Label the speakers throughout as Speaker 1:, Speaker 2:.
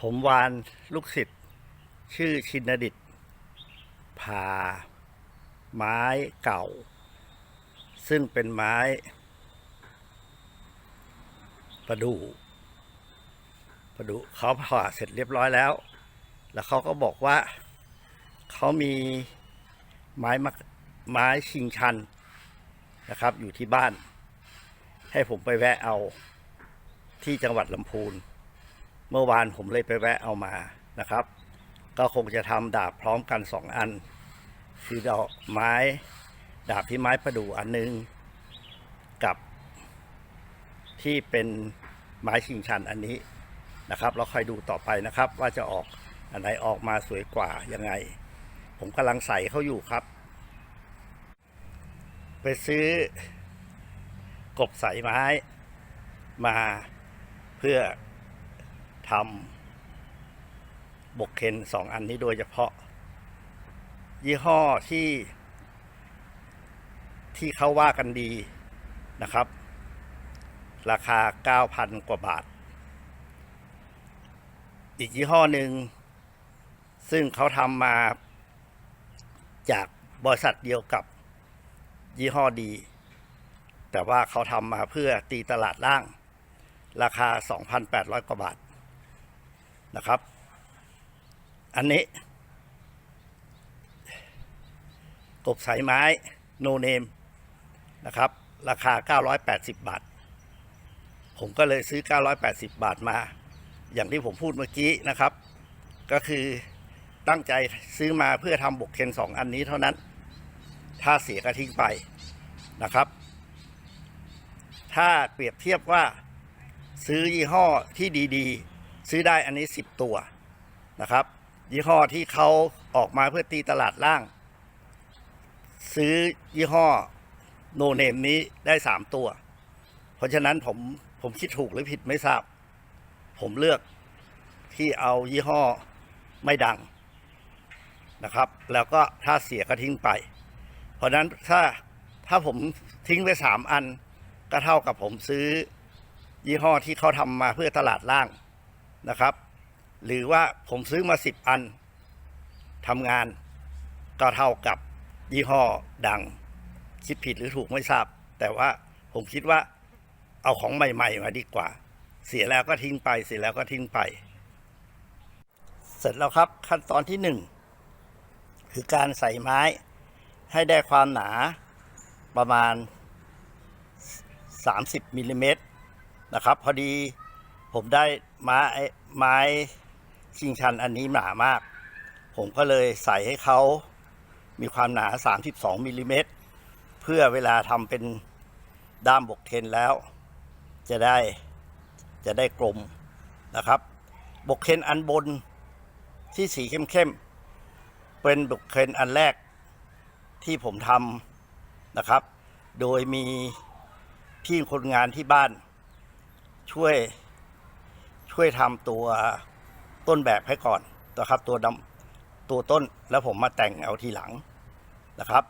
Speaker 1: ผมวานลูกศิษย์ชื่อชินดิตผ่าไม้เก่า ซึ่งเป็นไม้ ประดู่ประดู่เขาผ่าเสร็จเรียบร้อยแล้ว แล้วเขาก็บอกว่าเขามีไม้ไม้ชิงชันนะครับ อยู่ที่บ้าน ให้ผมไปแวะเอาที่จังหวัดลำพูน เมื่อวานผมเลยไปแวะเอามานะครับ ก็คงจะทำดาบพร้อมกันสองอัน คือดอกไม้ ดาบที่ไม้ประดู่อันหนึง กับที่เป็นไม้ชิงชันอันนี้นะครับ เราคอยดูต่อไปนะครับ ว่าจะออกอันไหนออกมาสวยกว่ายังไง ผมกำลังใส่เขาอยู่ครับ ไปซื้อกบใส่ไม้มาเพื่อ ทำบกเคนสองอันนี้โดยเฉพาะ ยี่ห้อที่ที่เขาว่ากันดีนะครับ ราคา 9,000 กว่าบาท อีกยี่ห้อหนึ่ง ซึ่งเขาทำมาจากบริษัทเดียวกับยี่ห้อดี แต่ว่าเขาทำมาเพื่อตีตลาดล่าง ราคา 2,800 กว่าบาท นะครับ อันนี้ กบสายไม้โนเนมนะครับ ราคา 980 บาท ผมก็เลยซื้อ 980 บาทมา อย่างที่ผมพูดเมื่อกี้นะครับ ก็คือตั้งใจซื้อมาเพื่อทำบกเคนสองอันนี้เท่านั้น ถ้าเสียก็ทิ้งไปนะครับ ถ้าเปรียบเทียบว่าซื้อยี่ห้อที่ดี ๆ ซื้อได้อันนี้10ตัวนะครับ ยี่ห้อที่เขาออกมาเพื่อตีตลาดล่าง ซื้อยี่ห้อโนเนมนี้ได้3ตัว เพราะฉะนั้นผมผมคิดถูกหรือผิดไม่ทราบ ผมเลือกที่เอายี่ห้อไม่ดังนะครับ แล้วก็ถ้าเสียก็ทิ้งไป เพราะฉะนั้นถ้าถ้าผมทิ้งไปสามอัน ก็เท่ากับผมซื้อยี่ห้อที่เขาทำมาเพื่อตลาดล่าง นะครับ หรือว่าผมซื้อมาสิบอันทำงานก็เท่ากับยี่ห้อดัง คิดผิดหรือถูกไม่ทราบ แต่ว่าผมคิดว่าเอาของใหม่ ๆ มาดีกว่า เสียแล้วก็ทิ้งไป เสียแล้วก็ทิ้งไป เสร็จแล้วครับขั้นตอนที่หนึ่งคือการใส่ไม้ให้ได้ความหนาประมาณ 30มิลลิเมตรนะครับ พอดี ผมได้ไม้ไม้ชิงชันอันนี้หนามาก ผมก็เลยใส่ให้เขามีความหนา 32มิลลิเมตรเพื่อเวลาทำเป็นด้ามบกเทนแล้ว จะได้จะได้กลมนะครับ บกเคนอันบนที่สีเข้มๆ เป็นบกเคนอันแรกที่ผมทำนะครับ โดยมีพี่คนงานที่บ้านช่วย ช่วยทำตัวต้นแบบให้ก่อนนะครับ ตัวดำตัวต้นแล้วผมมาแต่งเอาทีหลังนะครับ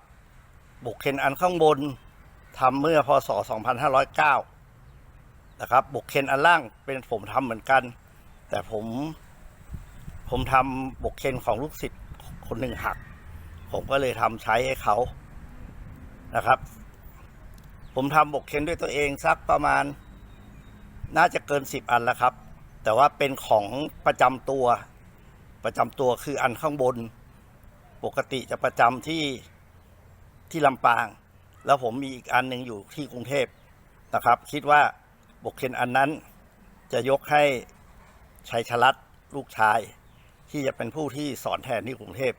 Speaker 1: บุกเคนอันข้างบนทำเมื่อพศ 2509 นะครับ บุกเคนอันล่างเป็นผมทำเหมือนกัน แต่ผมผมทำบุกเคนของลูกศิษย์คนหนึ่งหัก ผมก็เลยทำใช้ให้เขานะครับ ผมทำบุกเคนด้วยตัวเองสักประมาณน่าจะเกินสิบอันแล้วครับ แต่ว่าเป็นของประจำตัว ประจำตัวคืออันข้างบน ปกติจะประจำที่ที่ลำปาง แล้วผมมีอีกอันหนึ่งอยู่ที่กรุงเทพนะครับ คิดว่าบกเคนอันนั้นจะยกให้ชัยชลัดลูกชาย ที่จะเป็นผู้ที่สอนแทนที่กรุงเทพ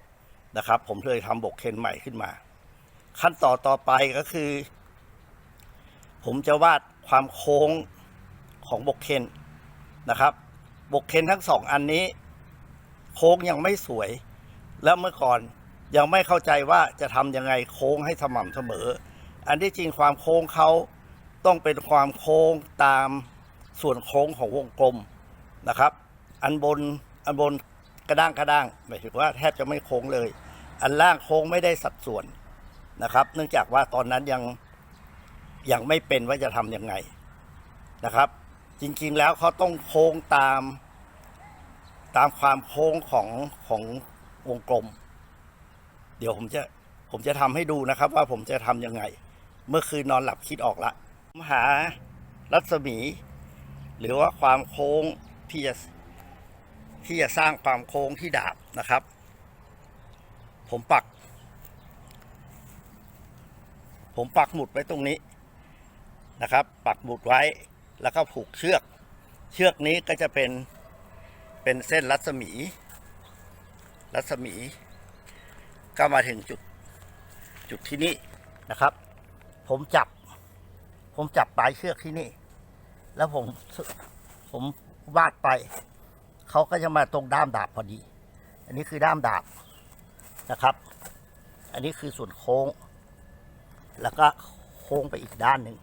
Speaker 1: นะครับ ผมเลยทำบกเคนใหม่ขึ้นมา ขั้นต่อต่อไปก็คือ ผมจะวาดความโค้งของบกเคนนะครับ บกเคนทั้งสองอันนี้ โค้งยังไม่สวย แล้วเมื่อก่อนยังไม่เข้าใจว่าจะทำยังไงโค้งให้สม่ำเสมอ อันที่จริงความโค้งเขาต้องเป็นความโค้งตามส่วนโค้งของวงกลมนะครับ อันบนอันบนกระด้างกระด้างหมายถึงว่าแทบจะไม่โค้งเลย อันล่างโค้งไม่ได้สัดส่วนนะครับ เนื่องจากว่าตอนนั้นยังยังไม่เป็นว่าจะทำยังไงนะครับ จริงๆแล้วเขาต้องโค้งตาม ตามความโค้งของของวงกลม เดี๋ยวผมจะผมจะทำให้ดูนะครับ ว่าผมจะทำยังไง เมื่อคืนนอนหลับคิดออกละผมหารัศมี หรือว่าความโค้งที่จะที่จะสร้างความโค้งที่ดาบนะครับ ผมปัก ผมปักหมุดไว้ตรงนี้นะครับ ปักหมุดไว้ แล้วก็ผูกเชือก เชือกนี้ก็จะเป็นเป็นเส้นรัศมี รัศมี ก็มาถึงจุดจุดที่นี่นะครับ ผมจับ ผมจับปลายเชือกที่นี่ แล้วผมผมวาดไป เขาก็จะมาตรงด้ามดาบพอดี อันนี้คือด้ามดาบนะครับ อันนี้คือส่วนโค้ง แล้วก็โค้งไปอีกด้านหนึ่ง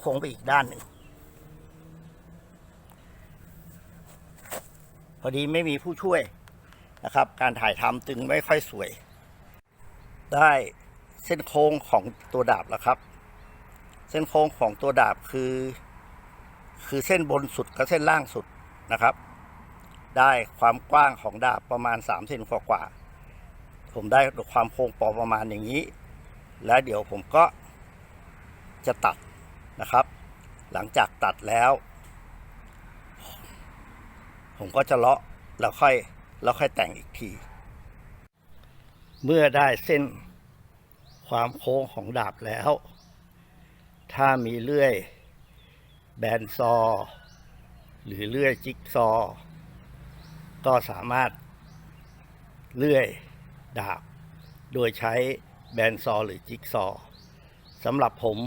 Speaker 1: โค้งไปอีกด้านหนึ่งพอดีไม่มีผู้ช่วยนะครับ การถ่ายทำจึงไม่ค่อยสวย ได้เส้นโค้งของตัวดาบแล้วครับ เส้นโค้งของตัวดาบคือ คือเส้นบนสุดกับเส้นล่างสุดนะครับ ได้ความกว้างของดาบประมาณ3เซนกว่าๆผมได้ความโค้งปอประมาณอย่างนี้ แล้วเดี๋ยวผมก็จะตัด นะครับ หลังจากตัดแล้ว ผมก็จะเลาะแล้วค่อยแล้วค่อยแต่งอีกที เมื่อได้เส้นความโค้งของดาบแล้ว ถ้ามีเลื่อย แบนซอ หรือเลื่อยจิ๊กซอ ก็สามารถเลื่อยดาบ โดยใช้แบนซอหรือจิ๊กซอสำหรับผม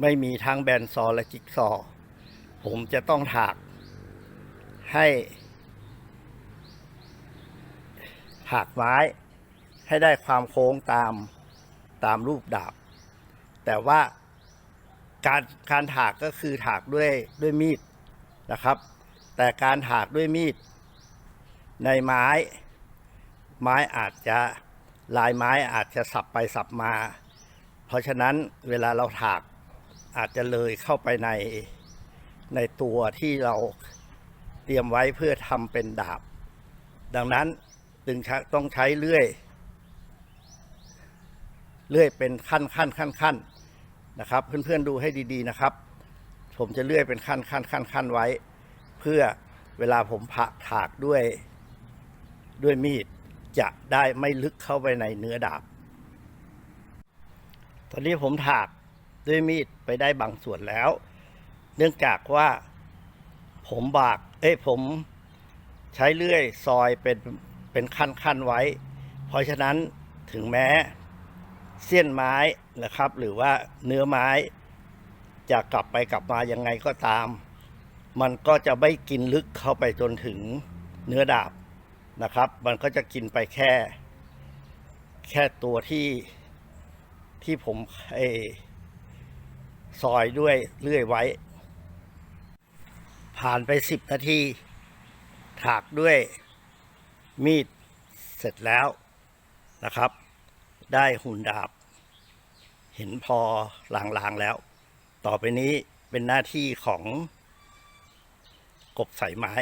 Speaker 1: ไม่มีทั้งแบนซอและจิ๊กซอ ผมจะต้องถากให้ถากไม้ให้ได้ความโค้งตามตามรูปดาบ แต่ว่าการการถากก็คือถากด้วยด้วยมีดนะครับ แต่การถากด้วยมีด ในไม้ ไม้อาจจะลายไม้อาจจะสับไปสับมา เพราะฉะนั้นเวลาเราถาก อาจจะเลยเข้าไปในในตัวที่เราเตรียมไว้เพื่อทำเป็นดาบ ดังนั้นจึงใช้ต้องใช้เลื่อย เลื่อยเป็นขั้นขั้นขั้นขั้นนะครับ เพื่อนๆดูให้ดีๆนะครับ ผมจะเลื่อยเป็นขั้นขั้นขั้นขั้นไว้ เพื่อเวลาผมผ่าถากด้วยด้วยมีดจะได้ไม่ลึกเข้าไปในเนื้อดาบ ตอนนี้ผมถาก ด้วยมีดไปได้บางส่วนแล้ว เนื่องจากว่าผมบาก เอ้ยผมใช้เลื่อยซอยเป็นเป็นขั้นขั้นไว้ เพราะฉะนั้นถึงแม้เสี้ยนไม้นะครับ หรือว่าเนื้อไม้จะกลับไปกลับมายังไงก็ตาม มันก็จะไม่กินลึกเข้าไปจนถึงเนื้อดาบนะครับ มันก็จะกินไปแค่ แค่ตัวที่ที่ผมเออ ซอยด้วยเลื่อยไว้ ผ่านไปสิบนาที ถากด้วยมีดเสร็จแล้วนะครับ ได้หุ่นดาบ เห็นพอลางๆแล้ว ต่อไปนี้เป็นหน้าที่ของกบสายไม้